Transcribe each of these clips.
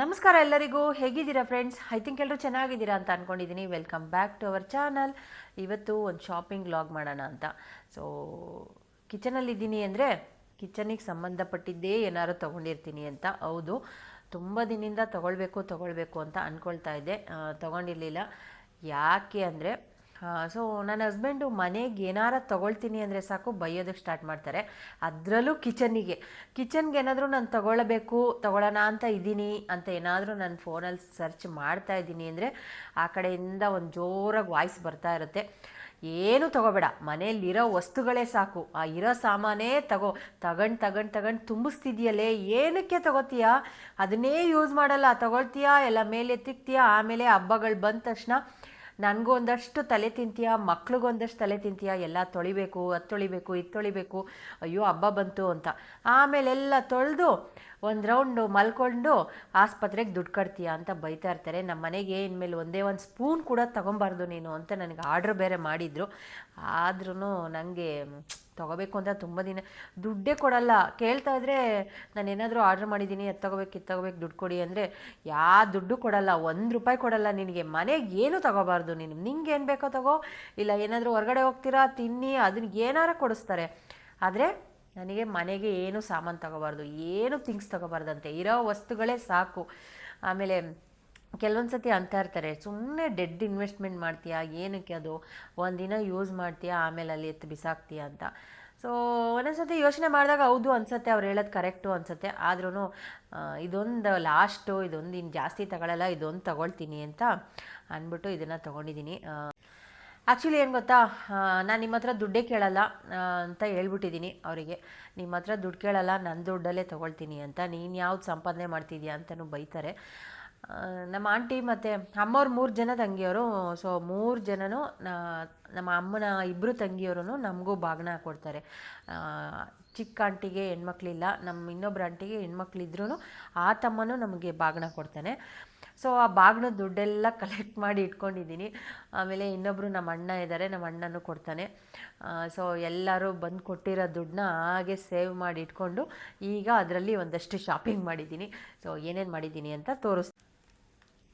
ನಮಸ್ಕಾರ ಎಲ್ಲರಿಗೂ, ಹೇಗಿದ್ದೀರಾ ಫ್ರೆಂಡ್ಸ್ ಐ ಥಿಂಕ್ ಎಲ್ಲರೂ ಚೆನ್ನಾಗಿದ್ದೀರಾ ಅಂತ ಅಂದ್ಕೊಂಡಿದ್ದೀನಿ welcome back to our channel ಇವತ್ತು ಒಂದು ಶಾಪಿಂಗ್ ಲಾಗ್ ಮಾಡೋಣ ಅಂತ. ಸೊ ಕಿಚನಲ್ಲಿದ್ದೀನಿ ಅಂದರೆ ಕಿಚನಿಗೆ ಸಂಬಂಧಪಟ್ಟಿದ್ದೇ ಏನಾದ್ರು ತೊಗೊಂಡಿರ್ತೀನಿ ಅಂತ. ಹೌದು, ತುಂಬ ದಿನದಿಂದ ತೊಗೊಳ್ಬೇಕು ತೊಗೊಳ್ಬೇಕು ಅಂತ ಅಂದ್ಕೊಳ್ತಾ ಇದ್ದೆ. ತೊಗೊಂಡಿರಲಿಲ್ಲ. ಯಾಕೆ ಅಂದರೆ ಸೊ ನನ್ನ ಹಸ್ಬೆಂಡು ಮನೆಗೆ ಏನಾರ ತೊಗೊಳ್ತೀನಿ ಅಂದರೆ ಸಾಕು ಬೈಯೋದಕ್ಕೆ ಸ್ಟಾರ್ಟ್ ಮಾಡ್ತಾರೆ. ಅದರಲ್ಲೂ ಕಿಚನ್ನಿಗೆ ಕಿಚನ್ಗೆ ಏನಾದರೂ ನಾನು ತೊಗೊಳ್ಬೇಕು, ತೊಗೊಳ್ಳೋಣ ಅಂತ ಇದ್ದೀನಿ ಅಂತ ಏನಾದರೂ ನಾನು ಫೋನಲ್ಲಿ ಸರ್ಚ್ ಮಾಡ್ತಾ ಇದ್ದೀನಿ ಅಂದರೆ ಆ ಕಡೆಯಿಂದ ಒಂದು ಜೋರಾಗಿ ವಾಯ್ಸ್ ಬರ್ತಾ ಇರುತ್ತೆ. ಏನು ತಗೋಬೇಡ. ಮನೆಯಲ್ಲಿರೋ ವಸ್ತುಗಳೇ ಸಾಕು. ಆ, ಇರೋ ಸಾಮಾನೇ ತಗೋ. ತಗೊಂಡು ತಗೊಂಡು ತಗೊಂಡು ತುಂಬಿಸ್ತಿದ್ಯಲ್ಲೇ, ಏನಕ್ಕೆ ತಗೋತೀಯಾ? ಅದನ್ನೇ ಯೂಸ್ ಮಾಡಲ್ಲ. ತಗೊಳ್ತೀಯಾ? ಎಲ್ಲ ಮೇಲೆ ತಿಕ್ತೀಯಾ ಆಮೇಲೆ ಹಬ್ಬಗಳು ಬಂದ ತಕ್ಷಣ ನನಗೂ ಒಂದಷ್ಟು ತಲೆ ತಿಂತೀಯ ಮಕ್ಳಿಗೊಂದಷ್ಟು ತಲೆ ತಿಂತೀಯ, ಎಲ್ಲ ತೊಳಿಬೇಕು, ಅದು ತೊಳಿಬೇಕು, ಇದು ತೊಳಿಬೇಕು, ಅಯ್ಯೋ ಹಬ್ಬ ಬಂತು ಅಂತ. ಆಮೇಲೆ ಎಲ್ಲ ತೊಳೆದು ಒಂದು ರೌಂಡು ಮಲ್ಕೊಂಡು ಆಸ್ಪತ್ರೆಗೆ ದುಡ್ಡು ಕಟ್ತೀಯ ಅಂತ ಬೈತಾ ಇರ್ತಾರೆ. ನಮ್ಮ ಮನೆಗೆ ಇನ್ಮೇಲೆ ಒಂದೇ ಒಂದು ಸ್ಪೂನ್ ಕೂಡ ತೊಗೊಬಾರ್ದು ನೀನು ಅಂತ ನನಗೆ ಆರ್ಡ್ರ್ ಬೇರೆ ಮಾಡಿದರು. ಆದ್ರೂ ನನಗೆ ತೊಗೋಬೇಕು ಅಂತ ತುಂಬ ದಿನ ದುಡ್ಡೇ ಕೊಡಲ್ಲ. ಕೇಳ್ತಾ ಇದ್ರೆ ನಾನು ಏನಾದರೂ ಆರ್ಡ್ರ್ ಮಾಡಿದ್ದೀನಿ ಅದು ತಗೋಬೇಕು, ಇದು ತಗೋಬೇಕು, ದುಡ್ಡು ಕೊಡಿ ಅಂದರೆ ಯಾ ದುಡ್ಡು ಕೊಡಲ್ಲ. ಒಂದು ರೂಪಾಯಿ ಕೊಡಲ್ಲ ನಿನಗೆ. ಮನೆಗೆ ಏನು ತೊಗೋಬಾರ್ದು ನೀನು. ನಿಂಗೆ ಏನು ಬೇಕೋ ತಗೋ. ಇಲ್ಲ ಏನಾದರೂ ಹೊರಗಡೆ ಹೋಗ್ತೀರಾ, ತಿನ್ನಿ ಅದನ್ನ ಏನಾರ ಕೊಡಿಸ್ತಾರೆ. ಆದರೆ ನನಗೆ ಮನೆಗೆ ಏನು ಸಾಮಾನು ತಗೋಬಾರ್ದು, ಏನು ಥಿಂಗ್ಸ್ ತಗೋಬಾರ್ದಂತೆ. ಇರೋ ವಸ್ತುಗಳೇ ಸಾಕು. ಆಮೇಲೆ ಕೆಲವೊಂದು ಸತಿ ಅಂತ ಇರ್ತಾರೆ ಸುಮ್ಮನೆ ಡೆಡ್ ಇನ್ವೆಸ್ಟ್ಮೆಂಟ್ ಮಾಡ್ತೀಯಾ, ಏನಕ್ಕೆ ಅದು? ಒಂದಿನ ಯೂಸ್ ಮಾಡ್ತೀಯಾ, ಆಮೇಲೆ ಅಲ್ಲಿ ಎತ್ತು ಬಿಸಾಕ್ತೀಯ ಅಂತ. ಸೊ ಒಂದೊಂದ್ಸತಿ ಯೋಚನೆ ಮಾಡಿದಾಗ ಹೌದು ಅನ್ಸತ್ತೆ, ಅವ್ರು ಹೇಳೋದು ಕರೆಕ್ಟು ಅನ್ಸತ್ತೆ. ಆದ್ರೂ ಇದೊಂದು ಲಾಸ್ಟು ಇದೊಂದು ಇನ್ನು ಜಾಸ್ತಿ ತಗೊಳ್ಳಲ್ಲ ಇದೊಂದು ತಗೊಳ್ತೀನಿ ಅಂತ ಅಂದ್ಬಿಟ್ಟು ಇದನ್ನು ತೊಗೊಂಡಿದ್ದೀನಿ ಆ್ಯಕ್ಚುಲಿ ಏನು ಗೊತ್ತಾ? ನಾನು ನಿಮ್ಮ ಹತ್ರ ದುಡ್ಡೇ ಕೇಳಲ್ಲ ಅಂತ ಹೇಳ್ಬಿಟ್ಟಿದ್ದೀನಿ ಅವರಿಗೆ. ನಿಮ್ಮ ಹತ್ರ ದುಡ್ಡು ಕೇಳಲ್ಲ ನನ್ನ ದುಡ್ಡಲ್ಲೇ ತೊಗೊಳ್ತೀನಿ ಅಂತ. ನೀನು ಯಾವ್ದು ಸಂಪಾದನೆ ಮಾಡ್ತಿದ್ಯಾ ಅಂತಲೂ ಬೈತಾರೆ. ನಮ್ಮ ಆಂಟಿ ಮತ್ತು ಅಮ್ಮವ್ರು ಮೂರು ಜನ ತಂಗಿಯವರು. ಸೊ ಮೂರು ಜನನೂ ನಮ್ಮ ಅಮ್ಮನ ಇಬ್ಬರು ತಂಗಿಯವರು ನಮಗೂ ಬಾಗಿನ ಕೊಡ್ತಾರೆ. ಚಿಕ್ಕ ಆಂಟಿಗೆ ಹೆಣ್ಮಕ್ಳಿಲ್ಲ ನಮ್ಮ ಇನ್ನೊಬ್ರು ಆಂಟಿಗೆ ಹೆಣ್ಮಕ್ಳಿದ್ರೂ ಆ ತಮ್ಮನೂ ನಮಗೆ ಬಾಗಿನ ಕೊಡ್ತಾನೆ. ಸೊ ಆ ಬಾಗಿನ ದುಡ್ಡೆಲ್ಲ ಕಲೆಕ್ಟ್ ಮಾಡಿ ಇಟ್ಕೊಂಡಿದ್ದೀನಿ. ಆಮೇಲೆ ಇನ್ನೊಬ್ಬರು ನಮ್ಮ ಅಣ್ಣ ಇದ್ದಾರೆ ನಮ್ಮ ಅಣ್ಣನೂ ಕೊಡ್ತಾನೆ. ಸೊ ಎಲ್ಲರೂ ಬಂದು ಕೊಟ್ಟಿರೋ ದುಡ್ಡನ್ನ ಹಾಗೆ ಸೇವ್ ಮಾಡಿ ಇಟ್ಕೊಂಡು ಈಗ ಅದರಲ್ಲಿ ಒಂದಷ್ಟು ಶಾಪಿಂಗ್ ಮಾಡಿದ್ದೀನಿ. ಸೊ ಏನೇನು ಮಾಡಿದ್ದೀನಿ ಅಂತ ತೋರಿಸ್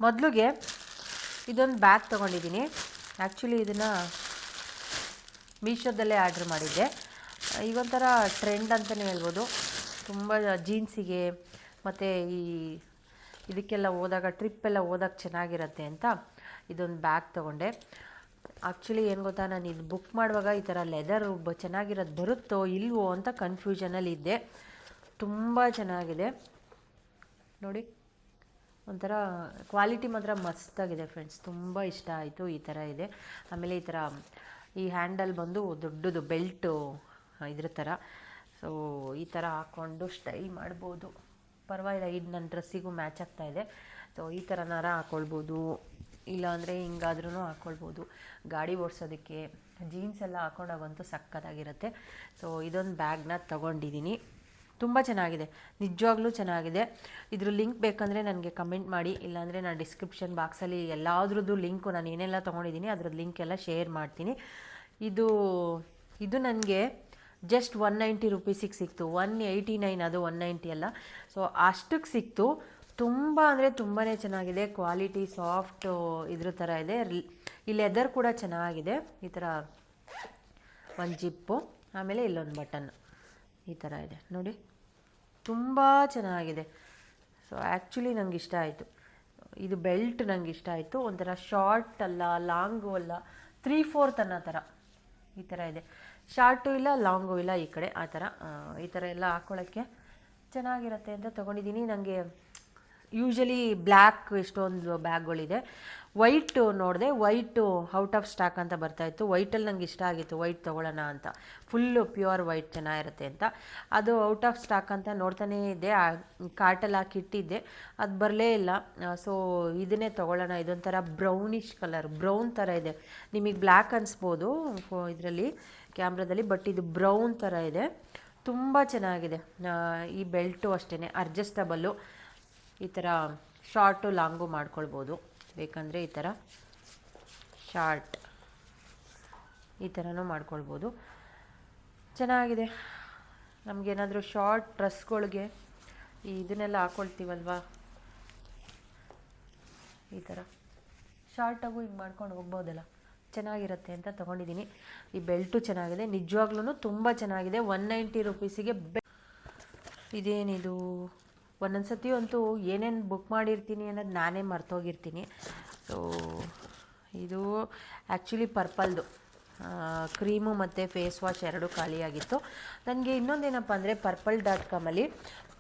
ಮೊದಲಿಗೆ ಇದೊಂದು ಬ್ಯಾಗ್ ತೊಗೊಂಡಿದ್ದೀನಿ. ಆ್ಯಕ್ಚುಲಿ ಇದನ್ನು ಮೀಶೋದಲ್ಲೇ ಆರ್ಡ್ರ್ ಮಾಡಿದ್ದೆ. ಈಗೊಂಥರ ಟ್ರೆಂಡ್ ಅಂತಲೇ ಹೇಳ್ಬೋದು. ತುಂಬ ಜೀನ್ಸಿಗೆ ಮತ್ತು ಈ ಇದಕ್ಕೆಲ್ಲ ಹೋದಾಗ ಟ್ರಿಪ್ಪೆಲ್ಲ ಹೋದಾಗ ಚೆನ್ನಾಗಿರತ್ತೆ ಅಂತ ಇದೊಂದು ಬ್ಯಾಗ್ ತೊಗೊಂಡೆ. ಆ್ಯಕ್ಚುಲಿ ಏನು ಗೊತ್ತಾ, ನಾನು ಇದು ಬುಕ್ ಮಾಡುವಾಗ ಈ ಥರ ಲೆದರ್ ಚೆನ್ನಾಗಿರೋದು ಬರುತ್ತೋ ಇಲ್ವೋ ಅಂತ ಕನ್ಫ್ಯೂಷನಲ್ಲಿ ಇದ್ದೆ. ತುಂಬ ಚೆನ್ನಾಗಿದೆ. ನೋಡಿ. ಒಂಥರ ಕ್ವಾಲಿಟಿ ಮಾತ್ರ ಮಸ್ತಾಗಿದೆ ಫ್ರೆಂಡ್ಸ್ ತುಂಬ ಇಷ್ಟ ಆಯಿತು ಈ ಥರ ಇದೆ. ಆಮೇಲೆ ಈ ಥರ ಈ ಹ್ಯಾಂಡಲ್ ಬಂದು ದೊಡ್ಡದು ಬೆಲ್ಟು ಇದ್ರ ಥರ ಸೊ ಈ ಥರ ಹಾಕ್ಕೊಂಡು ಸ್ಟೈಲ್ ಮಾಡ್ಬೋದು. ಪರವಾಗಿಲ್ಲ, ಇದು ನನ್ನ ಡ್ರೆಸ್ಸಿಗೂ ಮ್ಯಾಚ್ ಆಗ್ತಾ ಇದೆ. ಸೊ ಈ ಥರನಾರ ಹಾಕ್ಕೊಳ್ಬೋದು ಇಲ್ಲಾಂದರೆ ಹಿಂಗಾದ್ರೂ ಹಾಕ್ಕೊಳ್ಬೋದು ಗಾಡಿ ಓಡಿಸೋದಕ್ಕೆ ಜೀನ್ಸ್ ಎಲ್ಲ ಹಾಕೊಂಡಾಗಂತೂ ಸಕ್ಕತ್ತಾಗಿರುತ್ತೆ ಸೊ ಇದೊಂದು ಬ್ಯಾಗ್ನ ತೊಗೊಂಡಿದ್ದೀನಿ ತುಂಬ ಚೆನ್ನಾಗಿದೆ. ನಿಜವಾಗ್ಲೂ ಚೆನ್ನಾಗಿದೆ. ಇದ್ರ ಲಿಂಕ್ ಬೇಕಂದರೆ ನನಗೆ ಕಮೆಂಟ್ ಮಾಡಿ. ಇಲ್ಲಾಂದರೆ ನಾನು ಡಿಸ್ಕ್ರಿಪ್ಷನ್ ಬಾಕ್ಸಲ್ಲಿ ಎಲ್ಲಾದ್ರದ್ದು ಲಿಂಕು ನಾನು ಏನೆಲ್ಲ ತೊಗೊಂಡಿದ್ದೀನಿ ಅದ್ರದ್ದು ಲಿಂಕ್ ಎಲ್ಲ ಶೇರ್ ಮಾಡ್ತೀನಿ. ಇದು ಇದು ನನಗೆ ಜಸ್ಟ್ ಒನ್ ನೈಂಟಿ ರುಪೀಸಿಗೆ ಸಿಕ್ತು. ಒನ್ ಏಯ್ಟಿ ನೈನ್ ಅದು ಒನ್ ನೈಂಟಿ ಅಲ್ಲ. ಸೊ, ಅಷ್ಟಕ್ಕೆ ಸಿಕ್ತು. ತುಂಬ ಅಂದರೆ ತುಂಬಾ ಚೆನ್ನಾಗಿದೆ. ಕ್ವಾಲಿಟಿ ಸಾಫ್ಟ್ ಇದ್ರ ಥರ ಇದೆ. ಈ ಲೆದರ್ ಕೂಡ ಚೆನ್ನಾಗಿದೆ. ಈ ಥರ ಒಂದು ಜಿಪ್ಪು, ಆಮೇಲೆ ಇಲ್ಲೊಂದು ಬಟನ್ ಈ ಥರ ಇದೆ. ನೋಡಿ. ತುಂಬ ಚೆನ್ನಾಗಿದೆ. ಸೊ ಆ್ಯಕ್ಚುಲಿ ನಂಗೆ ಇಷ್ಟ ಆಯಿತು. ಇದು ಬೆಲ್ಟ್ ನಂಗೆ ಇಷ್ಟ ಆಯಿತು. ಒಂಥರ ಶಾರ್ಟ್ ಅಲ್ಲ ಲಾಂಗು ಅಲ್ಲ ತ್ರೀ ಫೋರ್ತ್ ಅನ್ನೋ ಥರ ಈ ಥರ ಇದೆ. ಶಾರ್ಟು ಇಲ್ಲ ಲಾಂಗು ಇಲ್ಲ ಈ ಕಡೆ ಆ ಥರ. ಈ ಥರ ಎಲ್ಲ ಹಾಕ್ಕೊಳ್ಳೋಕ್ಕೆ ಚೆನ್ನಾಗಿರುತ್ತೆ ಅಂತ ತೊಗೊಂಡಿದ್ದೀನಿ. ನನಗೆ ಯೂಶಲಿ ಬ್ಲ್ಯಾಕ್ ಎಷ್ಟೊಂದು ಬ್ಯಾಗ್ಗಳಿದೆ ವೈಟು ನೋಡಿದೆ ವೈಟು ಔಟ್ ಆಫ್ ಸ್ಟಾಕ್ ಅಂತ ಬರ್ತಾಯಿತ್ತು ವೈಟಲ್ಲಿ ನಂಗೆ ಇಷ್ಟ ಆಗಿತ್ತು. ವೈಟ್ ತೊಗೊಳ್ಳೋಣ ಅಂತ. ಫುಲ್ಲು ಪ್ಯೂರ್ ವೈಟ್ ಚೆನ್ನಾಗಿರುತ್ತೆ ಅಂತ. ಅದು ಔಟ್ ಆಫ್ ಸ್ಟಾಕ್ ಅಂತ ನೋಡ್ತಾನೇ ಇದ್ದೆ. ಕಾರ್ಟಲ್ಲಿ ಹಾಕಿ ಇಟ್ಟಿದ್ದೆ. ಅದು ಬರಲೇ ಇಲ್ಲ. ಸೊ ಇದನ್ನೇ ತೊಗೊಳ್ಳೋಣ. ಇದೊಂಥರ ಬ್ರೌನಿಷ್ ಕಲರ್ ಬ್ರೌನ್ ಥರ ಇದೆ. ನಿಮಗೆ ಬ್ಲ್ಯಾಕ್ ಅನಿಸ್ಬೋದು ಇದರಲ್ಲಿ, ಕ್ಯಾಮ್ರಾದಲ್ಲಿ ಬಟ್ ಇದು ಬ್ರೌನ್ ಥರ ಇದೆ. ತುಂಬ ಚೆನ್ನಾಗಿದೆ. ಈ ಬೆಲ್ಟು ಅಷ್ಟೇ ಅಡ್ಜಸ್ಟಬಲ್ಲು ಈ ಥರ ಶಾರ್ಟು ಲಾಂಗು ಮಾಡ್ಕೊಳ್ಬೋದು. ಬೇಕಂದರೆ ಈ ಥರ ಶಾರ್ಟ್ ಈ ಥರನೂ ಮಾಡ್ಕೊಳ್ಬೋದು. ಚೆನ್ನಾಗಿದೆ. ನಮಗೇನಾದರೂ ಶಾರ್ಟ್ ಡ್ರೆಸ್ಗಳಿಗೆ ಈ ಇದನ್ನೆಲ್ಲ ಹಾಕ್ಕೊಳ್ತೀವಲ್ವಾ ಈ ಥರ ಶಾರ್ಟಾಗೂ ಹಿಂಗೆ ಮಾಡ್ಕೊಂಡು ಹೋಗ್ಬೋದಲ್ಲ? ಚೆನ್ನಾಗಿರುತ್ತೆ ಅಂತ ತೊಗೊಂಡಿದ್ದೀನಿ ಈ ಬೆಲ್ಟು ಚೆನ್ನಾಗಿದೆ. ನಿಜವಾಗ್ಲೂ ತುಂಬ ಚೆನ್ನಾಗಿದೆ. ಒನ್ ನೈಂಟಿ ರುಪೀಸಿಗೆ ಬೆ ಇದೇನಿದು? ಒಂದೊಂದು ಸತಿ ಅಂತೂ ಏನೇನು ಬುಕ್ ಮಾಡಿರ್ತೀನಿ ಅನ್ನೋದು ನಾನೇ ಮರ್ತೋಗಿರ್ತೀನಿ. ಸೊ ಇದು ಆ್ಯಕ್ಚುಲಿ ಪರ್ಪಲ್ದು ಕ್ರೀಮು ಮತ್ತು ಫೇಸ್ ವಾಶ್ ಎರಡೂ ಖಾಲಿಯಾಗಿತ್ತು ನನಗೆ ಇನ್ನೊಂದೇನಪ್ಪ ಅಂದರೆ ಪರ್ಪಲ್ ಡಾಟ್ ಕಾಮಲ್ಲಿ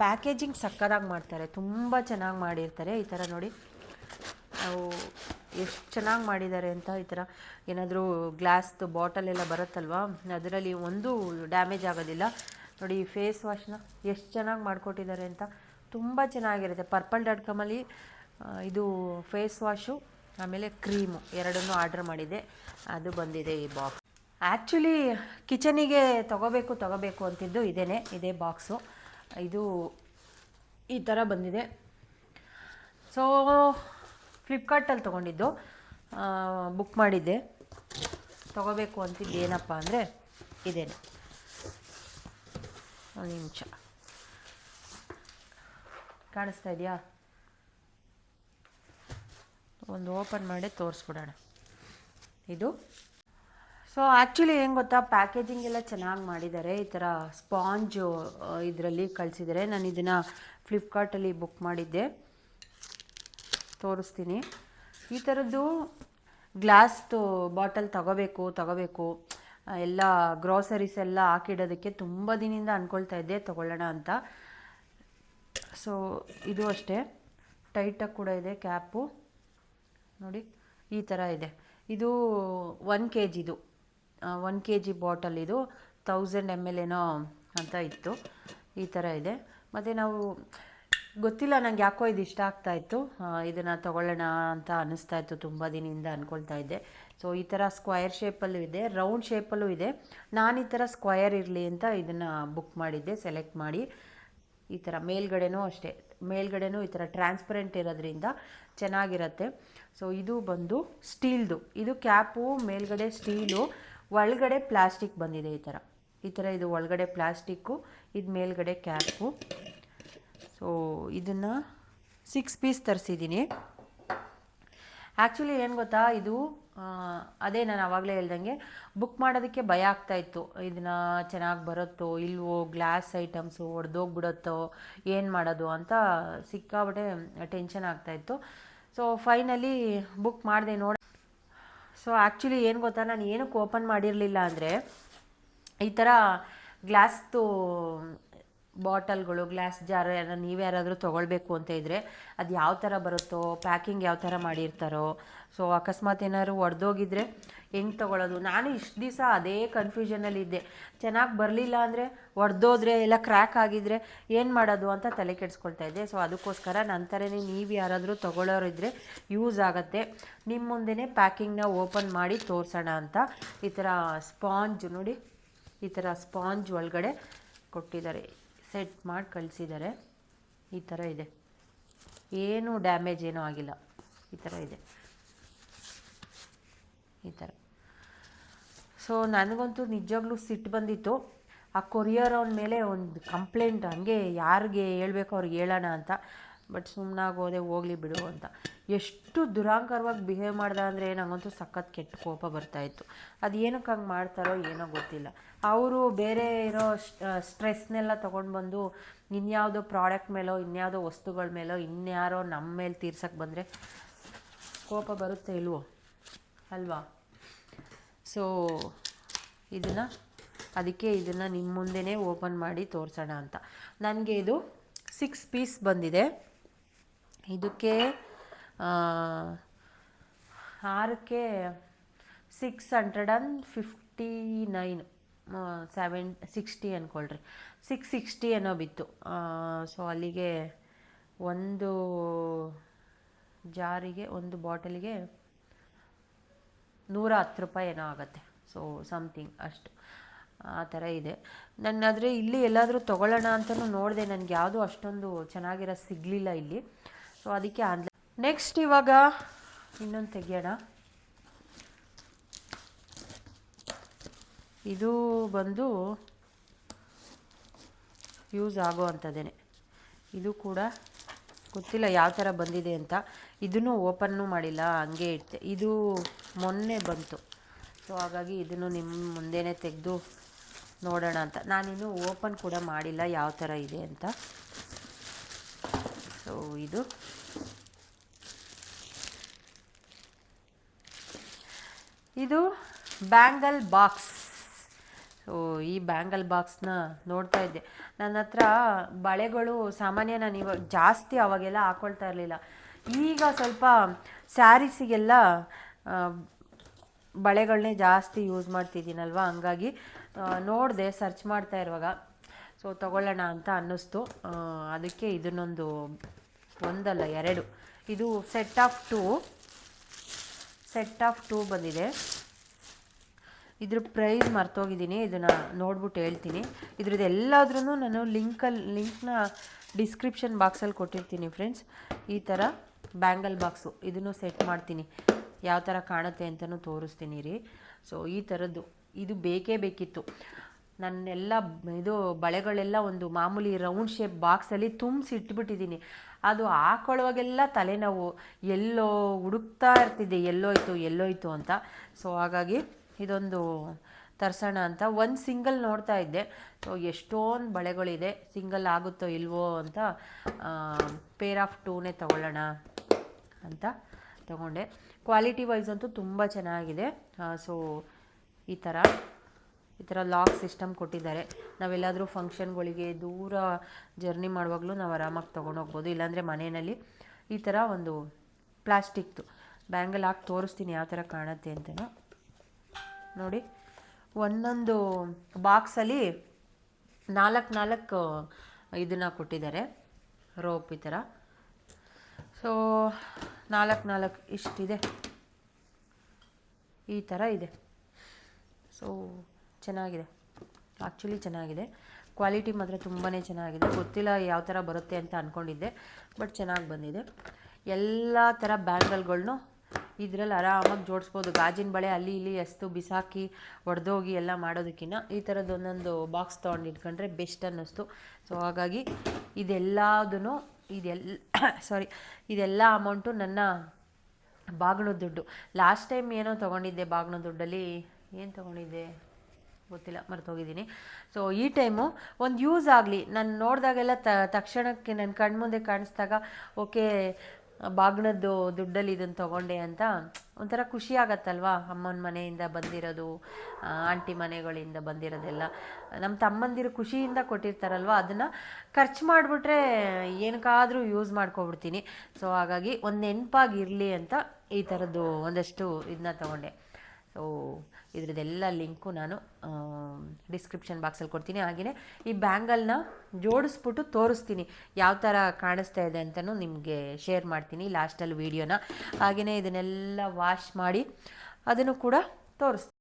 ಪ್ಯಾಕೇಜಿಂಗ್ ಸಕ್ಕದಾಗಿ ಮಾಡ್ತಾರೆ. ತುಂಬ ಚೆನ್ನಾಗಿ ಮಾಡಿರ್ತಾರೆ. ಈ ಥರ ನೋಡಿ. ನಾವು ಎಷ್ಟು ಚೆನ್ನಾಗಿ ಮಾಡಿದ್ದಾರೆ ಅಂತ ಈ ಥರ ಏನಾದರೂ ಗ್ಲಾಸ್ದು ಬಾಟಲ್ ಎಲ್ಲ ಬರುತ್ತಲ್ವಾ? ಅದರಲ್ಲಿ ಒಂದು ಡ್ಯಾಮೇಜ್ ಆಗೋದಿಲ್ಲ. ನೋಡಿ ಫೇಸ್ ವಾಶ್ನ ಎಷ್ಟು ಚೆನ್ನಾಗಿ ಮಾಡಿಕೊಟ್ಟಿದ್ದಾರೆ ಅಂತ. ತುಂಬ ಚೆನ್ನಾಗಿರುತ್ತೆ. ಪರ್ಪಲ್ ಡಾಟ್ ಕಾಮಲ್ಲಿ ಇದು ಫೇಸ್ ವಾಶು ಆಮೇಲೆ ಕ್ರೀಮು ಎರಡನ್ನೂ ಆರ್ಡ್ರ್ ಮಾಡಿದೆ. ಅದು ಬಂದಿದೆ ಈ ಬಾಕ್ಸ್ ಆ್ಯಕ್ಚುಲಿ ಕಿಚನಿಗೆ ತೊಗೋಬೇಕು ತೊಗೋಬೇಕು ಅಂತಿದ್ದು ಇದೇನೆ, ಇದೇ ಬಾಕ್ಸು ಇದು ಈ ಥರ ಬಂದಿದೆ. ಸೊ ಫ್ಲಿಪ್ಕಾರ್ಟಲ್ಲಿ ತೊಗೊಂಡಿದ್ದು. ಬುಕ್ ಮಾಡಿದ್ದೆ. ತೊಗೋಬೇಕು ಅಂತಿದ್ದು ಏನಪ್ಪ ಅಂದರೆ, ಇದೇನೆ. ಒಂದು ನಿಮಿಷ. ಕಾಣಿಸ್ತಾ ಇದೆಯಾ? ಒಂದು ಓಪನ್ ಮಾಡಿ ತೋರಿಸ್ಬಿಡೋಣ. ಇದು? ಸೊ ಆ್ಯಕ್ಚುಲಿ ಏನು ಗೊತ್ತಾ ಪ್ಯಾಕೇಜಿಂಗ್ ಎಲ್ಲ ಚೆನ್ನಾಗಿ ಮಾಡಿದ್ದಾರೆ. ಈ ಥರ ಸ್ಪಾಂಜು ಇದರಲ್ಲಿ ಕಳಿಸಿದ್ದಾರೆ. ನಾನು ಇದನ್ನು ಫ್ಲಿಪ್ಕಾರ್ಟಲ್ಲಿ ಬುಕ್ ಮಾಡಿದ್ದೆ. ತೋರಿಸ್ತೀನಿ. ಈ ಥರದ್ದು ಗ್ಲಾಸ್ದು ಬಾಟಲ್ ತಗೋಬೇಕು ತಗೋಬೇಕು. ಎಲ್ಲ ಗ್ರೋಸರೀಸ್ ಎಲ್ಲ ಹಾಕಿಡೋದಕ್ಕೆ ತುಂಬ ದಿನದಿಂದ ಅಂದ್ಕೊಳ್ತಾ ಇದ್ದೆ, ತೊಗೊಳ್ಳೋಣ ಅಂತ. ಸೊ ಇದು ಅಷ್ಟೇ. ಟೈಟಾಗಿ ಕೂಡ ಇದೆ ಕ್ಯಾಪು ನೋಡಿ, ಈ ಥರ ಇದೆ. ಇದು ಒನ್ ಕೆ ಜಿದು ಒನ್ ಕೆ ಜಿ ಬಾಟಲ್ ಇದು. ತೌಸಂಡ್ ಎಂ ಎಲ್ ಏನೋ ಅಂತ ಇತ್ತು. ಈ ಥರ ಇದೆ. ಮತ್ತು ನಾವು ಗೊತ್ತಿಲ್ಲ, ನಂಗೆ ಯಾಕೋ ಇದು ಇಷ್ಟ ಆಗ್ತಾ ಇತ್ತು. ಇದನ್ನು ತೊಗೊಳ್ಳೋಣ ಅಂತ ಅನ್ನಿಸ್ತಾ ಇತ್ತು. ತುಂಬ ದಿನದಿಂದ ಅಂದ್ಕೊಳ್ತಾ ಇದ್ದೆ. ಸೊ ಈ ಥರ ಸ್ಕ್ವಯರ್ ಶೇಪಲ್ಲೂ ಇದೆ. ರೌಂಡ್ ಶೇಪಲ್ಲೂ ಇದೆ. ನಾನು ಈ ಥರ ಸ್ಕ್ವಯರ್ ಇರಲಿ ಅಂತ ಇದನ್ನು ಬುಕ್ ಮಾಡಿದ್ದೆ ಸೆಲೆಕ್ಟ್ ಮಾಡಿ. ಈ ಥರ ಮೇಲ್ಗಡೆನೂ ಅಷ್ಟೇ, ಮೇಲ್ಗಡೆನೂ ಈ ಥರ ಟ್ರಾನ್ಸ್ಪರೆಂಟ್ ಇರೋದ್ರಿಂದ ಚೆನ್ನಾಗಿರತ್ತೆ. ಸೊ ಇದು ಬಂದು ಸ್ಟೀಲ್ದು ಇದು ಕ್ಯಾಪು, ಮೇಲ್ಗಡೆ ಸ್ಟೀಲು ಒಳಗಡೆ ಪ್ಲಾಸ್ಟಿಕ್ ಬಂದಿದೆ ಈ ಥರ ಈ ಥರ ಇದು ಒಳಗಡೆ ಪ್ಲಾಸ್ಟಿಕ್ಕು ಇದು ಮೇಲ್ಗಡೆ ಕ್ಯಾಪು. ಸೊ ಇದನ್ನು ಸಿಕ್ಸ್ ಪೀಸ್ ತರಿಸಿದ್ದೀನಿ ಆ್ಯಕ್ಚುಲಿ ಏನು ಗೊತ್ತಾ? ಇದು ಅದೇ ನಾನು ಆವಾಗಲೇ ಹೇಳ್ದಂಗೆ ಬುಕ್ ಮಾಡೋದಕ್ಕೆ ಭಯ ಆಗ್ತಾ ಇತ್ತು. ಇದನ್ನು ಚೆನ್ನಾಗಿ ಬರುತ್ತೋ, ಇಲ್ವೋ ಗ್ಲಾಸ್ ಐಟಮ್ಸು ಒಡೆದೋಗ್ಬಿಡುತ್ತೋ, ಏನು ಮಾಡೋದು ಅಂತ ಸಿಕ್ಕಾಬಿಟ್ಟೆ ಟೆನ್ಷನ್ ಆಗ್ತಾಯಿತ್ತು ಸೊ ಫೈನಲಿ ಬುಕ್ ಮಾಡಿದೆ ನೋಡ. ಸೊ ಆ್ಯಕ್ಚುಲಿ ಏನು ಗೊತ್ತಾ, ನಾನು ಏನಕ್ಕೆ ಓಪನ್ ಮಾಡಿರಲಿಲ್ಲ ಅಂದರೆ ಈ ಥರ ಗ್ಲಾಸ್ದು ಬಾಟಲ್ಗಳು, ಗ್ಲಾಸ್ ಜಾರ್ ಯಾರು ನೀವು ಯಾರಾದರೂ ತೊಗೊಳ್ಬೇಕು ಅಂತ ಇದ್ದರೆ ಅದು ಯಾವ ಥರ ಬರುತ್ತೋ, ಪ್ಯಾಕಿಂಗ್ ಯಾವ ಥರ ಮಾಡಿರ್ತಾರೋ. ಸೊ ಅಕಸ್ಮಾತ್ ಏನಾದ್ರು ಒಡೆದೋಗಿದ್ರೆ ಹೆಂಗೆ ತೊಗೊಳೋದು? ನಾನು ಇಷ್ಟು ದಿವಸ ಅದೇ ಕನ್ಫ್ಯೂಷನಲ್ಲಿ ಇದ್ದೆ. ಚೆನ್ನಾಗಿ ಬರಲಿಲ್ಲ ಅಂದರೆ ಒಡೆದೋದ್ರೆ ಎಲ್ಲ ಕ್ರ್ಯಾಕ್ ಆಗಿದ್ರೆ ಏನು ಮಾಡೋದು ಅಂತ ತಲೆ ಕೆಡಿಸ್ಕೊಳ್ತಾ ಇದ್ದೆ. ಸೊ ಅದಕ್ಕೋಸ್ಕರ ನಂತರನೇ ನೀವು ಯಾರಾದರೂ ತೊಗೊಳ್ಳೋರಿದ್ದರೆ ಯೂಸ್ ಆಗುತ್ತೆ. ನಿಮ್ಮ ಮುಂದೆನೇ ಪ್ಯಾಕಿಂಗ್ನ ಓಪನ್ ಮಾಡಿ ತೋರಿಸೋಣ ಅಂತ ಈ ಥರ ಸ್ಪಾಂಜ್ ನೋಡಿ, ಈ ಥರ ಸ್ಪಾಂಜ್ ಒಳಗಡೆ ಕೊಟ್ಟಿದ್ದಾರೆ. ಸೆಟ್ ಮಾಡಿ ಕಳಿಸಿದ್ದಾರೆ ಈ ಥರ ಇದೆ. ಏನೂ ಡ್ಯಾಮೇಜ್ ಏನೂ ಆಗಿಲ್ಲ. ಈ ಥರ ಇದೆ. ಈ ಥರ ಸೊ ನನಗಂತೂ ನಿಜವಾಗ್ಲೂ ಸಿಟ್ಟು ಬಂದಿತ್ತು. ಆ ಕೊರಿಯರ್ ಅವನ ಮೇಲೆ ಒಂದು ಕಂಪ್ಲೇಂಟ್ ಹಂಗೆ ಯಾರಿಗೆ ಹೇಳಬೇಕು ಅವ್ರಿಗೆ ಹೇಳೋಣ ಅಂತ. ಬಟ್ ಸುಮ್ಮನಾಗೋದೆ ಹೋಗ್ಲಿ ಬಿಡು ಅಂತ. ಎಷ್ಟು ದುರಾಂಕರವಾಗಿ ಬಿಹೇವ್ ಮಾಡ್ದ ಅಂದರೆ ನನಗಂತೂ ಸಖತ್ ಕೆಟ್ಟ ಕೋಪ ಬರ್ತಾಯಿತ್ತು ಅದು ಏನಕ್ಕೆ ಹಂಗೆ ಮಾಡ್ತಾರೋ ಏನೋ ಗೊತ್ತಿಲ್ಲ. ಅವರು ಬೇರೆ ಇರೋ ಸ್ಟ್ರೆಸ್ನೆಲ್ಲ ತೊಗೊಂಡು ಬಂದು ಇನ್ಯಾವುದೋ ಪ್ರಾಡಕ್ಟ್ ಮೇಲೋ, ಇನ್ಯಾವುದೋ ವಸ್ತುಗಳ ಮೇಲೋ, ಇನ್ಯಾರೋ ನಮ್ಮ ಮೇಲೆ ತೀರ್ಸಕ್ಕೆ ಬಂದರೆ ಕೋಪ ಬರುತ್ತೆ ಇಲ್ವೋ? ಅಲ್ವಾ? ಸೊ ಇದನ್ನು, ಅದಕ್ಕೆ ಇದನ್ನು ನಿಮ್ಮ ಮುಂದೆನೇ ಓಪನ್ ಮಾಡಿ ತೋರಿಸೋಣ ಅಂತ. ನನಗೆ ಇದು ಸಿಕ್ಸ್ ಪೀಸ್ ಬಂದಿದೆ. ಇದಕ್ಕೆ ಆರಕ್ಕೆ six hundred and fifty nine seven sixty ಅಂದ್ಕೊಳ್ರಿ six sixty ಏನೋ ಬಿತ್ತು. ಸೊ ಅಲ್ಲಿಗೆ ಒಂದು ಜಾರಿಗೆ, ಒಂದು ಬಾಟಲಿಗೆ ನೂರ ಹತ್ತು ರೂಪಾಯಿ ಏನೋ ಆಗುತ್ತೆ. ಸೊ ಸಮಥಿಂಗ್ ಅಷ್ಟು. ಆ ಥರ ಇದೆ. ನನ್ನ ಆದರೆ ಇಲ್ಲಿ ಎಲ್ಲಾದರೂ ತೊಗೊಳ್ಳೋಣ ಅಂತಲೂ ನೋಡಿದೆ. ನನಗೆ ಯಾವುದೂ ಅಷ್ಟೊಂದು ಚೆನ್ನಾಗಿರೋ ಸಿಗಲಿಲ್ಲ ಇಲ್ಲಿ. ಸೊ ಅದಕ್ಕೆ ಆನ್ಲೈನ್ ನೆಕ್ಸ್ಟ್ ಇವಾಗ ಇನ್ನೊಂದು ತೆಗಿಯೋಣ. ಇದು ಬಂದು ಯೂಸ್ ಆಗೋ ಅಂಥದ್ದೇನೆ ಇದು ಕೂಡ ಗೊತ್ತಿಲ್ಲ ಯಾವ ಥರ ಬಂದಿದೆ ಅಂತ. ಇದನ್ನು ಓಪನ್ನು ಮಾಡಿಲ್ಲ, ಹಂಗೆ ಇಟ್ಟೆ ಇದು ಮೊನ್ನೆ ಬಂತು. ಸೊ ಹಾಗಾಗಿ ಇದನ್ನು ನಿಮ್ಮ ಮುಂದೆನೇ ತೆಗೆದು ನೋಡೋಣ ಅಂತ. ನಾನಿನ್ನೂ ಓಪನ್ ಕೂಡ ಮಾಡಿಲ್ಲ ಯಾವ ಥರ ಇದೆ ಅಂತ. ಸೊ ಇದು. ಇದು ಬ್ಯಾಂಗಲ್ ಬಾಕ್ಸ್ ಸೊ ಈ ಬ್ಯಾಂಗಲ್ ಬಾಕ್ಸ್ನ ನೋಡ್ತಾ ಇದ್ದೆ. ನನ್ನ ಹತ್ರ ಬಳೆಗಳು ಸಾಮಾನ್ಯ ನಾನು ಇವಾಗ ಜಾಸ್ತಿ ಅವಾಗೆಲ್ಲ ಹಾಕ್ಕೊಳ್ತಾ ಇರಲಿಲ್ಲ. ಈಗ ಸ್ವಲ್ಪ ಸ್ಯಾರೀಸಿಗೆಲ್ಲ ಬಳೆಗಳನ್ನೇ ಜಾಸ್ತಿ ಯೂಸ್ ಮಾಡ್ತಿದ್ದೀನಲ್ವ? ಹಂಗಾಗಿ ನೋಡಿದೆ ಸರ್ಚ್ ಮಾಡ್ತಾ ಇರುವಾಗ. ಸೊ ತಗೊಳ್ಳೋಣ ಅಂತ ಅನ್ನಿಸ್ತು. ಅದಕ್ಕೆ ಇದನ್ನೊಂದು ಒಂದಲ್ಲ, ಎರಡು. ಇದು set of two set of two ಬಂದಿದೆ. ಇದ್ರ ಪ್ರೈಸ್ ಮರ್ತೋಗಿದ್ದೀನಿ. ಇದನ್ನು ನೋಡ್ಬಿಟ್ಟು ಹೇಳ್ತೀನಿ. ಇದ್ರದ್ದು ಎಲ್ಲಾದ್ರೂ ನಾನು ಲಿಂಕಲ್ಲಿ ಲಿಂಕ್ನ ಡಿಸ್ಕ್ರಿಪ್ಷನ್ ಬಾಕ್ಸಲ್ಲಿ ಕೊಟ್ಟಿರ್ತೀನಿ ಫ್ರೆಂಡ್ಸ್ ಈ ಥರ ಬ್ಯಾಂಗಲ್ ಬಾಕ್ಸು ಇದನ್ನು ಸೆಟ್ ಮಾಡ್ತೀನಿ. ಯಾವ ಥರ ಕಾಣುತ್ತೆ ಅಂತಲೂ ತೋರಿಸ್ತೀನಿ ರೀ. ಸೊ ಈ ಥರದ್ದು ಇದು ಬೇಕೇ ಬೇಕಿತ್ತು. ನನ್ನೆಲ್ಲ ಇದು ಬಳೆಗಳೆಲ್ಲ ಒಂದು ಮಾಮೂಲಿ ರೌಂಡ್ ಶೇಪ್ ಬಾಕ್ಸಲ್ಲಿ ತುಂಬಿಸಿ ಇಟ್ಬಿಟ್ಟಿದ್ದೀನಿ. ಅದು ಹಾಕೊಳ್ಳುವಾಗೆಲ್ಲ ತಲೆನೋವು. ಎಲ್ಲೋ ಹುಡುಕ್ತಾ ಇರ್ತಿದ್ದೆ, ಎಲ್ಲೋಯ್ತು ಎಲ್ಲೋಯ್ತು ಅಂತ. ಸೊ ಹಾಗಾಗಿ ಇದೊಂದು ತರ್ಸೋಣ ಅಂತ ಒಂದು ಸಿಂಗಲ್ ನೋಡ್ತಾ ಇದ್ದೆ. ಸೊ ಎಷ್ಟೊಂದು ಬಳೆಗಳಿದೆ. ಸಿಂಗಲ್ ಆಗುತ್ತೋ ಇಲ್ವೋ ಅಂತ ಪೇರ್ ಆಫ್ ಟೂನೇ ತಗೊಳ್ಳೋಣ ಅಂತ ತಗೊಂಡೆ. ಕ್ವಾಲಿಟಿ ವೈಸ್ ಅಂತೂ ತುಂಬ ಚೆನ್ನಾಗಿದೆ. ಸೊ ಈ ಥರ ಈ ಥರ ಲಾಕ್ ಸಿಸ್ಟಮ್ ಕೊಟ್ಟಿದ್ದಾರೆ. ನಾವೆಲ್ಲಾದರೂ ಫಂಕ್ಷನ್ಗಳಿಗೆ ದೂರ ಜರ್ನಿ ಮಾಡುವಾಗಲೂ ನಾವು ಆರಾಮಾಗಿ ತೊಗೊಂಡೋಗ್ಬೋದು ಇಲ್ಲಾಂದರೆ ಮನೆಯಲ್ಲಿ ಈ ಥರ ಒಂದು ಪ್ಲಾಸ್ಟಿಕ್ದು ಬ್ಯಾಂಗಲ್ ಹಾಕಿ ತೋರಿಸ್ತೀನಿ ಯಾವ ಥರ ಕಾಣುತ್ತೆ ಅಂತಲೂ ನೋಡಿ, ಒಂದೊಂದು ಬಾಕ್ಸಲ್ಲಿ ನಾಲ್ಕು ನಾಲ್ಕು, ಇದನ್ನು ಕೊಟ್ಟಿದ್ದಾರೆ. ರೋಪ್ ಈ ಥರ ಸೊ ನಾಲ್ಕು ನಾಲ್ಕು ಇಷ್ಟಿದೆ. ಈ ಥರ ಇದೆ. ಸೊ ಚೆನ್ನಾಗಿದೆ. ಆ್ಯಕ್ಚುಲಿ ಚೆನ್ನಾಗಿದೆ. ಕ್ವಾಲಿಟಿ ಮಾತ್ರ ತುಂಬಾ ಚೆನ್ನಾಗಿದೆ. ಗೊತ್ತಿಲ್ಲ ಯಾವ ಥರ ಬರುತ್ತೆ ಅಂತ ಅಂದ್ಕೊಂಡಿದ್ದೆ ಬಟ್ ಚೆನ್ನಾಗಿ ಬಂದಿದೆ. ಎಲ್ಲ ಥರ ಬ್ಯಾಂಗಲ್ಗಳ್ನು ಇದರಲ್ಲಿ ಆರಾಮಾಗಿ ಜೋಡಿಸ್ಬೋದು. ಗಾಜಿನ ಬಳೆ ಅಲ್ಲಿ ಇಲ್ಲಿ ಎಸ್ತು ಬಿಸಾಕಿ ಒಡೆದೋಗಿ ಎಲ್ಲ ಮಾಡೋದಕ್ಕಿಂತ ಈ ಥರದ್ದು ಒಂದೊಂದು ಬಾಕ್ಸ್ ತೊಗೊಂಡು ಇಟ್ಕೊಂಡ್ರೆ ಬೆಸ್ಟ್ ಅನ್ನಿಸ್ತು. ಸೊ ಹಾಗಾಗಿ ಇದೆಲ್ಲದೂ ಇದೆಲ್ಲ ಸಾರಿ ಇದೆಲ್ಲ ಅಮೌಂಟು ನನ್ನ ಬಾಗ್ನ ದುಡ್ಡು. ಲಾಸ್ಟ್ ಟೈಮ್ ಏನೋ ತೊಗೊಂಡಿದ್ದೆ ಬಾಗ್ನ ದುಡ್ಡಲ್ಲಿ, ಏನು ತೊಗೊಂಡಿದ್ದೆ? ಗೊತ್ತಿಲ್ಲ, ಮರ್ತೋಗಿದ್ದೀನಿ. ಸೊ ಈ ಟೈಮು ಒಂದು ಯೂಸ್ ಆಗಲಿ. ನಾನು ನೋಡಿದಾಗೆಲ್ಲ ತ, ತಕ್ಷಣಕ್ಕೆ ನನ್ನ ಕಣ್ಮುಂದೆ ಕಾಣಿಸ್ದಾಗ, ಓಕೆ, ಬಾಗ್ನದ್ದು ದುಡ್ಡಲ್ಲಿ ಇದನ್ನು ತೊಗೊಂಡೆ ಅಂತ, ಒಂಥರ ಖುಷಿ ಆಗತ್ತಲ್ವಾ? ಅಮ್ಮನ ಮನೆಯಿಂದ ಬಂದಿರೋದು ಆಂಟಿ ಮನೆಗಳಿಂದ ಬಂದಿರೋದೆಲ್ಲ. ನಮ್ಮ ತಮ್ಮಂದಿರು ಖುಷಿಯಿಂದ ಕೊಟ್ಟಿರ್ತಾರಲ್ವ? ಅದನ್ನು ಖರ್ಚು ಮಾಡಿಬಿಟ್ರೆ ಏನಕ್ಕಾದರೂ ಯೂಸ್ ಮಾಡ್ಕೊಬಿಡ್ತೀನಿ. ಸೊ ಹಾಗಾಗಿ ಒಂದು ನೆನಪಾಗಿರಲಿ ಅಂತ ಈ ಥರದ್ದು ಒಂದಷ್ಟು ಇದನ್ನ ತೊಗೊಂಡೆ. ಸೊ ಇದ್ರದ್ದೆಲ್ಲ ಲಿಂಕು ನಾನು ಡಿಸ್ಕ್ರಿಪ್ಷನ್ ಬಾಕ್ಸಲ್ಲಿ ಕೊಡ್ತೀನಿ. ಹಾಗೆಯೇ ಈ ಬ್ಯಾಂಗಲ್ನ ಜೋಡಿಸ್ಬಿಟ್ಟು ತೋರಿಸ್ತೀನಿ. ಯಾವ ಥರ ಕಾಣಿಸ್ತಾ ಇದೆ ಅಂತಲೂ ನಿಮಗೆ ಶೇರ್ ಮಾಡ್ತೀನಿ ಲಾಸ್ಟಲ್ಲಿ ವೀಡಿಯೋನ ಹಾಗೆಯೇ ಇದನ್ನೆಲ್ಲ ವಾಶ್ ಮಾಡಿ ಅದನ್ನು ಕೂಡ ತೋರಿಸ್ತೀನಿ.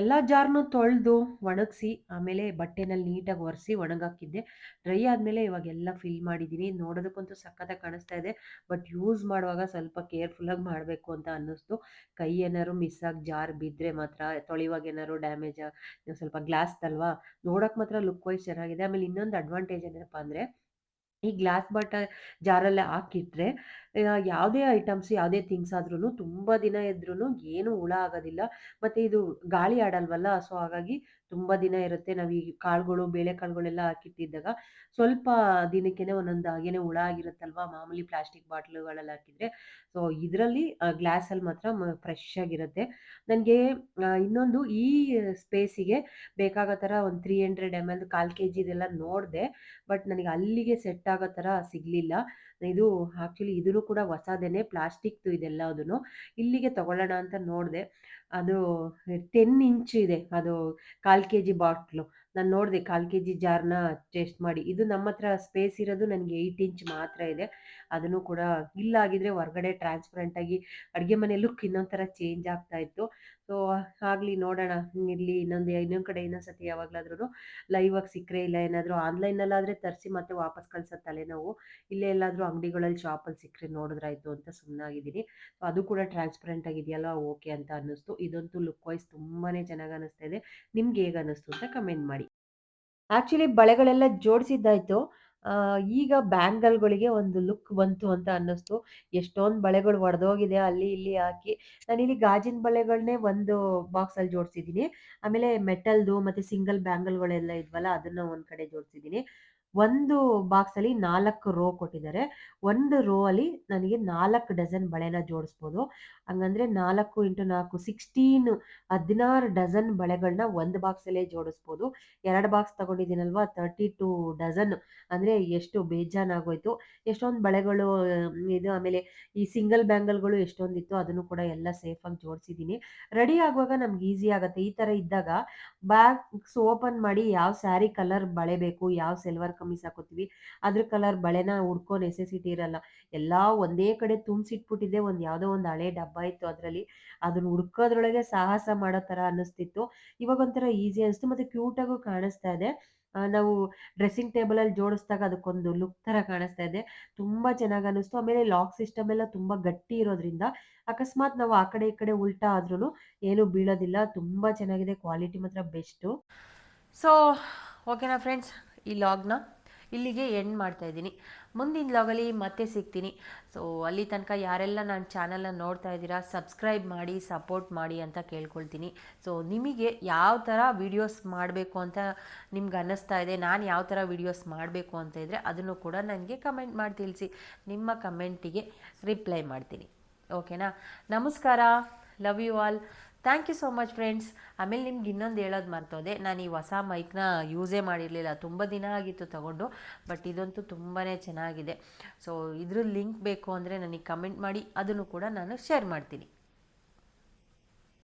ಎಲ್ಲ ಜಾರ್ನು ತೊಳೆದು ಒಣಗಿಸಿ, ಆಮೇಲೆ ಬಟ್ಟೆನಲ್ಲಿ ನೀಟಾಗಿ ಒರೆಸಿ ಒಣಗಾಕಿದ್ದೆ. ಡ್ರೈ ಆದಮೇಲೆ ಇವಾಗೆಲ್ಲ ಫಿಲ್ ಮಾಡಿದ್ದೀನಿ. ನೋಡೋದಕ್ಕಂತೂ ಸಖತ್ತಾಗಿ ಕಾಣಿಸ್ತಾ ಇದೆ. ಬಟ್ ಯೂಸ್ ಮಾಡುವಾಗ ಸ್ವಲ್ಪ ಕೇರ್ಫುಲ್ಲಾಗಿ ಮಾಡಬೇಕು ಅಂತ ಅನ್ನಿಸ್ತು. ಕೈ ಏನಾದ್ರು ಮಿಸ್ ಆಗಿ ಜಾರ್ ಬಿದ್ದರೆ ಮಾತ್ರ ತೊಳೆಯುವಾಗ ಏನಾದ್ರು ಡ್ಯಾಮೇಜ್ ಸ್ವಲ್ಪ ಗ್ಲಾಸ್ ಅಲ್ವಾ ನೋಡೋಕೆ ಮಾತ್ರ ಲುಕ್ ವೈಸ್ ಚೆನ್ನಾಗಿದೆ. ಆಮೇಲೆ ಇನ್ನೊಂದು ಅಡ್ವಾಂಟೇಜ್ ಏನಪ್ಪ ಅಂದರೆ ಈ ಗ್ಲಾಸ್ ಬಾಟ ಜಾರಲ್ಲೇ ಹಾಕಿಟ್ರೆ ಯಾವುದೇ ಐಟಮ್ಸ್, ಯಾವುದೇ ಥಿಂಗ್ಸ್ ಆದ್ರೂ ತುಂಬ ದಿನ ಇದ್ರೂ ಏನು ಹುಳ ಆಗೋದಿಲ್ಲ. ಮತ್ತು ಇದು ಗಾಳಿ ಆಡಲ್ವಲ್ಲ, ಸೊ ಹಾಗಾಗಿ ತುಂಬ ದಿನ ಇರುತ್ತೆ. ನಾವು ಈ ಕಾಳುಗಳು ಬೇಳೆಕಾಳುಗಳೆಲ್ಲ ಹಾಕಿಟ್ಟಿದ್ದಾಗ ಸ್ವಲ್ಪ ದಿನಕ್ಕೇನೆ ಒಂದೊಂದು ಹಾಗೇನೆ ಹುಳ ಆಗಿರುತ್ತಲ್ವಾ? ಮಾಮೂಲಿ ಪ್ಲಾಸ್ಟಿಕ್ ಬಾಟ್ಲುಗಳಲ್ಲಿ ಹಾಕಿದ್ರೆ. ಸೊ ಇದರಲ್ಲಿ ಗ್ಲಾಸಲ್ಲಿ ಮಾತ್ರ ಫ್ರೆಶ್ ಆಗಿರುತ್ತೆ. ನನಗೆ ಇನ್ನೊಂದು ಈ ಸ್ಪೇಸಿಗೆ ಬೇಕಾಗೋ ಥರ ಒಂದು ತ್ರೀ ಹಂಡ್ರೆಡ್ ಎಂ ಎಲ್ ಕಾಲು ಕೆ ಜಿದೆಲ್ಲ ನೋಡಿದೆ. ಬಟ್ ನನಗೆ ಅಲ್ಲಿಗೆ ಸೆಟ್ ಆಗೋ ಥರ ಸಿಗಲಿಲ್ಲ. ಇದು ಆ್ಯಕ್ಚುಲಿ ಇದೂ ಕೂಡ ಹೊಸದೇನೆ, ಪ್ಲಾಸ್ಟಿಕ್ದು ಅದನ್ನು ಇಲ್ಲಿಗೆ ತಗೊಳ್ಳೋಣ ಅಂತ ನೋಡಿದೆ. ಅದು ಟೆನ್ ಇಂಚ್ ಇದೆ, ಅದು ಕಾಲು ಕೆ ಜಿ ಬಾಟ್ಲು. ನಾನು ನೋಡಿದೆ ಕಾಲು ಕೆ ಜಿ ಜಾರ್ನ ಟೆಸ್ಟ್ ಮಾಡಿ. ಇದು ನಮ್ಮ ಹತ್ರ ಸ್ಪೇಸ್ ಇರೋದು ನನಗೆ ಏಯ್ಟ್ ಇಂಚ್ ಮಾತ್ರ ಇದೆ. ಅದನ್ನು ಕೂಡ ಇಲ್ಲಾಗಿದ್ರೆ ಹೊರಗಡೆ ಟ್ರಾನ್ಸ್ಪರೆಂಟಾಗಿ ಅಡುಗೆ ಮನೆ ಲುಕ್ ಇನ್ನೊಂದು ಥರ ಚೇಂಜ್ ಆಗ್ತಾ ಇತ್ತು. ಸೊ ಆಗಲಿ ನೋಡೋಣ ಇರಲಿ ಇನ್ನೊಂದು ಇನ್ನೊಂದು ಕಡೆ ಇನ್ನೊಂದು ಸತಿ ಯಾವಾಗಲಾದ್ರೂ ಲೈವ್ ಆಗಿ ಸಿಕ್ಕರೆ ಇಲ್ಲ ಏನಾದರೂ ಆನ್ಲೈನಲ್ಲಾದರೆ ತರಿಸಿ ಮತ್ತೆ ವಾಪಸ್ ಕಳ್ಸೋ ತಲೆನೋವು, ಇಲ್ಲೇ ಎಲ್ಲಾದರೂ ಅಂಗಡಿಗಳಲ್ಲಿ ಶಾಪಲ್ಲಿ ಸಿಕ್ಕರೆ ನೋಡಿದ್ರಾಯ್ತು ಅಂತ ಸುಮ್ಮನಾಗಿದ್ದೀನಿ ಸೊ ಅದು ಕೂಡ ಟ್ರಾನ್ಸ್ಪರೆಂಟ್ ಆಗಿದೆಯಲ್ಲ ಓಕೆ ಅಂತ ಅನ್ನಿಸ್ತು. ಇದಂತೂ ಲುಕ್ ವೈಸ್ ತುಂಬಾ ಚೆನ್ನಾಗಿ ಅನ್ನಿಸ್ತಾ ಇದೆ. ನಿಮ್ಗೆ ಹೇಗೆ ಅನ್ನಿಸ್ತು ಅಂತ ಕಮೆಂಟ್ ಮಾಡಿ. ಆ್ಯಕ್ಚುಲಿ ಬಳೆಗಳೆಲ್ಲ ಜೋಡಿಸಿದ್ದಾಯಿತು. ಆ, ಈಗ ಬ್ಯಾಂಗಲ್ಗಳಿಗೆ ಒಂದು ಲುಕ್ ಬಂತು ಅಂತ ಅನ್ನಿಸ್ತು. ಎಷ್ಟೊಂದು ಬಳೆಗಳು ಒಡೆದೋಗಿದೆ ಅಲ್ಲಿ ಇಲ್ಲಿ ಹಾಕಿ. ನಾನಿಲ್ಲಿ ಗಾಜಿನ ಬಳೆಗಳನ್ನೇ ಒಂದು ಬಾಕ್ಸಲ್ಲಿ ಜೋಡಿಸಿದ್ದೀನಿ. ಆಮೇಲೆ ಮೆಟಲ್ದು ಮತ್ತು ಸಿಂಗಲ್ ಬ್ಯಾಂಗಲ್ಗಳೆಲ್ಲ ಇದ್ವಲ್ಲ ಅದನ್ನು ಒಂದು ಕಡೆ ಜೋಡಿಸಿದ್ದೀನಿ. ಒಂದು ಬಾಕ್ಸ್ ಅಲ್ಲಿ ನಾಲ್ಕು ರೋ ಕೊಟ್ಟಿದ್ದಾರೆ. ಒಂದು ರೋ ಅಲ್ಲಿ ನನಗೆ ನಾಲ್ಕು ಡಜನ್ ಬಳೆನ ಜೋಡಿಸ್ಬೋದು. ಹಂಗಂದ್ರೆ ನಾಲ್ಕು ಇಂಟು ನಾಲ್ಕು ಸಿಕ್ಸ್ಟೀನ್ ಹದಿನಾರು ಡಜನ್ ಬಳೆಗಳನ್ನ ಒಂದು ಬಾಕ್ಸಲ್ಲೇ ಜೋಡಿಸ್ಬೋದು. ಎರಡು ಬಾಕ್ಸ್ ತಗೊಂಡಿದ್ದೀನಲ್ವಾ ತರ್ಟಿ ಟು ಡಜನ್ ಅಂದ್ರೆ ಎಷ್ಟು ಬೇಜಾನಾಗೋಯ್ತು ಎಷ್ಟೊಂದು ಬಳೆಗಳು ಇದು ಆಮೇಲೆ ಈ ಸಿಂಗಲ್ ಬ್ಯಾಂಗಲ್ಗಳು ಎಷ್ಟೊಂದಿತ್ತು ಅದನ್ನು ಕೂಡ ಎಲ್ಲ ಸೇಫಾಗಿ ಜೋಡಿಸಿದ್ದೀನಿ. ರೆಡಿ ಆಗುವಾಗ ನಮ್ಗೆ ಈಸಿ ಆಗುತ್ತೆ. ಈ ತರ ಇದ್ದಾಗ ಬ್ಯಾಗ್ಸ್ ಓಪನ್ ಮಾಡಿ ಯಾವ ಸ್ಯಾರಿ ಕಲರ್ ಬಳೆ ಬೇಕು, ಯಾವ ಸಿಲ್ವರ್ ಕಮ್ಮೀಸ್ ಹಾಕೋತೀವಿ ಅದ್ರ ಕಲರ್ ಬಳೆನ ಹುಡ್ಕೋ ನೆಸೆಸಿಟಿ ಇರಲ್ಲ. ಎಲ್ಲ ಒಂದೇ ಕಡೆ ತುಂಬಿಸಿಟ್ಬಿಟ್ಟಿದ್ದೆ, ಒಂದು ಯಾವುದೋ ಒಂದು ಹಳೆ ಡಬ್ಬ ಇತ್ತು ಅದರಲ್ಲಿ. ಅದನ್ನ ಹುಡ್ಕೋದ್ರೊಳಗೆ ಸಾಹಸ ಮಾಡೋ ಥರ ಅನ್ನಿಸ್ತಿತ್ತು. ಇವಾಗ ಒಂಥರ ಈಸಿ ಅನಿಸ್ತು ಮತ್ತು ಕ್ಯೂಟಾಗೂ ಕಾಣಿಸ್ತಾ ಇದೆ. ನಾವು ಡ್ರೆಸ್ಸಿಂಗ್ ಟೇಬಲಲ್ಲಿ ಜೋಡಿಸಿದಾಗ ಅದಕ್ಕೊಂದು ಲುಕ್ ತರ ಕಾಣಿಸ್ತಾ ಇದೆ. ತುಂಬಾ ಚೆನ್ನಾಗಿ ಅನಿಸ್ತು ಆಮೇಲೆ ಲಾಕ್ ಸಿಸ್ಟಮ್ ಎಲ್ಲ ತುಂಬಾ ಗಟ್ಟಿ ಇರೋದ್ರಿಂದ ಅಕಸ್ಮಾತ್ ನಾವು ಆ ಕಡೆ ಈ ಕಡೆ ಉಲ್ಟಾ ಆದ್ರೂ ಏನು ಬೀಳೋದಿಲ್ಲ. ತುಂಬಾ ಚೆನ್ನಾಗಿದೆ. ಕ್ವಾಲಿಟಿ ಮಾತ್ರ ಬೆಸ್ಟು. ಸೊ ಓಕೆನಾ ಫ್ರೆಂಡ್ಸ್ ಈ ಲಾಗ್ನ ಇಲ್ಲಿಗೆ ಎಂಡ್ ಮಾಡ್ತಾ ಇದ್ದೀನಿ. ಮುಂದಿನ ಲಾಗಲ್ಲಿ ಮತ್ತೆ ಸಿಗ್ತೀನಿ. ಸೊ ಅಲ್ಲಿ ತನಕ ಯಾರೆಲ್ಲ ನನ್ನ ಚಾನಲ್ನ ನೋಡ್ತಾ ಇದ್ದೀರಾ ಸಬ್ಸ್ಕ್ರೈಬ್ ಮಾಡಿ ಸಪೋರ್ಟ್ ಮಾಡಿ ಅಂತ ಕೇಳ್ಕೊಳ್ತೀನಿ. ಸೊ ನಿಮಗೆ ಯಾವ ಥರ ವೀಡಿಯೋಸ್ ಮಾಡಬೇಕು ಅಂತ ನಿಮ್ಗೆ ಅನ್ನಿಸ್ತಾ ಇದೆ, ನಾನು ಯಾವ ಥರ ವೀಡಿಯೋಸ್ ಮಾಡಬೇಕು ಅಂತ ಇದ್ದರೆ ಅದನ್ನು ಕೂಡ ನನಗೆ ಕಮೆಂಟ್ ಮಾಡಿ ತಿಳಿಸಿ. ನಿಮ್ಮ ಕಮೆಂಟಿಗೆ ರಿಪ್ಲೈ ಮಾಡ್ತೀನಿ. ಓಕೆನಾ ನಮಸ್ಕಾರ. Love you all thank you so much friends ಆಮೇಲೆ ನಿಮ್ಗೆ ಇನ್ನೊಂದು ಹೇಳೋದು ಮರ್ತೋದೆ. ನಾನು ಈ ಹೊಸ ಮೈಕ್ನ ಯೂಸೇ ಮಾಡಿರಲಿಲ್ಲ. ತುಂಬ ದಿನ ಆಗಿತ್ತು ತಗೊಂಡು ಬಟ್ ಇದಂತೂ ತುಂಬಾ ಚೆನ್ನಾಗಿದೆ. ಸೊ ಇದ್ರ ಲಿಂಕ್ ಬೇಕು ಅಂದರೆ ನನಗೆ ಕಮೆಂಟ್ ಮಾಡಿ, ಅದನ್ನು ಕೂಡ ನಾನು ಶೇರ್ ಮಾಡ್ತೀನಿ.